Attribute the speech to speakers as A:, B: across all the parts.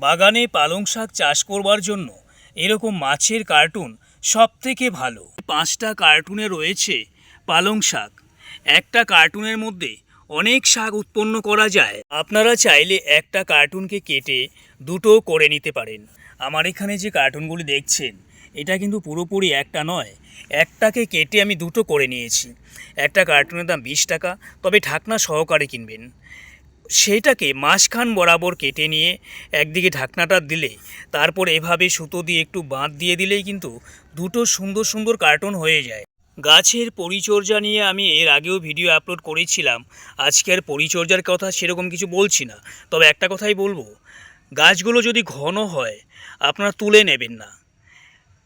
A: বাগানে পালং শাক চাষ করবার জন্য এরকম মাছের কার্টুন সব থেকে ভালো। পাঁচটা কার্টুনে রয়েছে পালং শাক। একটা কার্টুনের মধ্যে অনেক শাক উৎপন্ন করা যায়। আপনারা চাইলে একটা কার্টুনকে কেটে দুটো করে নিতে পারেন। আমার এখানে যে কার্টুনগুলি দেখছেন, এটা কিন্তু পুরোপুরি একটা নয়। একটাকে কেটে আমি দুটো করে নিয়েছি। একটা কার্টুনের দাম বিশ টাকা, তবে ঢাকনা সহকারে কিনবেন। সেইটাকে মাঝখান বরাবর কেটে নিয়ে একদিকে ঢাকনাটা দিলে, তারপর এভাবে সুতো দিয়ে একটু বাঁধ দিয়ে দিলেই কিন্তু দুটো সুন্দর সুন্দর কার্টুন হয়ে যায়। গাছের পরিচর্যা নিয়ে আমি এর আগেও ভিডিও আপলোড করেছিলাম। আজকে আর পরিচর্যার কথা সেরকম কিছু বলছি না। তবে একটা কথাই বলব, গাছগুলো যদি ঘন হয়, আপনারা তুলে নেবেন না।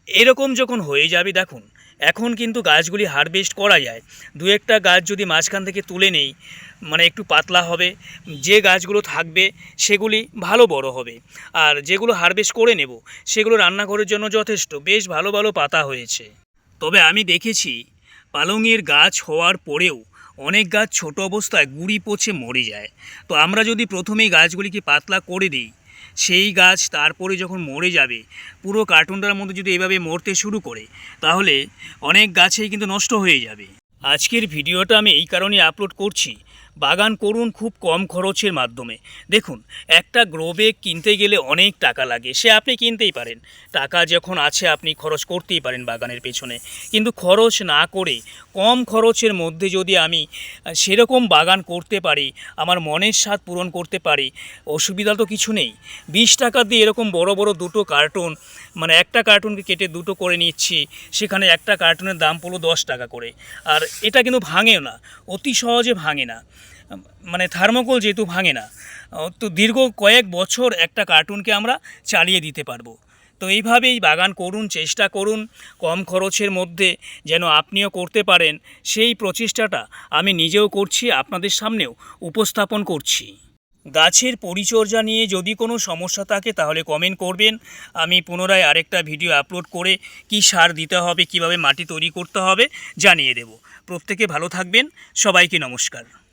A: এরকম যখন হয়ে যাবে, দেখুন, এখন কিন্তু গাছগুলি হারভেস্ট করা যায়। দু একটা গাছ যদি মাঝখান থেকে তুলে নেই মানে একটু পাতলা হবে, যে গাছগুলো থাকবে সেগুলি ভালো বড় হবে। আর যেগুলো হারভেস্ট করে নেব, সেগুলো রান্নাঘরের জন্য যথেষ্ট, বেশ ভালো ভালো পাতা হয়েছে। তবে আমি দেখেছি পালংয়ের গাছ হওয়ার পরেও অনেক গাছ ছোট অবস্থায় গুড়ি পচে মরে যায়। তো আমরা যদি প্রথমেই গাছগুলিকে পাতলা করে দিই সেই গাছ তারপরে যখন মরে যাবে, পুরো কার্টুনটার মধ্যে যদি এভাবে মরতে শুরু করে, তাহলে অনেক গাছেই কিন্তু নষ্ট হয়ে যাবে। আজকের ভিডিওটা আমি এই কারণে আপলোড করছি। বাগান করুন খুব কম খরচের মাধ্যমে। দেখুন, একটা গ্রোবেগ কিনতে গেলে অনেক টাকা লাগে, সে আপনি কিনতেই পারেন। টাকা যখন আছে, আপনি খরচ করতেই পারেন বাগানের পেছনে। কিন্তু খরচ না করে, কম খরচের মধ্যে যদি আমি সেরকম বাগান করতে পারি, আমার মনের স্বাদ পূরণ করতে পারি, অসুবিধা তো কিছু নেই। বিশ টাকা দিয়ে এরকম বড় বড় দুটো কার্টুন মানে একটা কার্টুনকে কেটে দুটো করে নিচ্ছি, সেখানে একটা কার্টুনের দাম পড়ল দশ টাকা করে। আর এটা কিন্তু ভাঙেও না, অতি সহজে ভাঙে না। মানে থার্মোকোল যেহেতু ভাঙে না তো দীর্ঘ কয়েক বছর একটা কার্টুনকে আমরা চালিয়ে দিতে পারব। তো এইভাবেই বাগান করুন, চেষ্টা করুন, কম খরচের মধ্যে যেন আপনিও করতে পারেন, সেই প্রচেষ্টাটা আমি নিজেও করছি, আপনাদের সামনেও উপস্থাপন করছি। গাছের পরিচর্যা নিয়ে যদি কোনো সমস্যা থাকে তাহলে কমেন্ট করবেন। আমি পুনরায় আরেকটা ভিডিও আপলোড করে কি সার দিতে হবে, কীভাবে মাটি তৈরি করতে হবে জানিয়ে দেব। প্রত্যেকে ভালো থাকবেন, সবাইকে নমস্কার।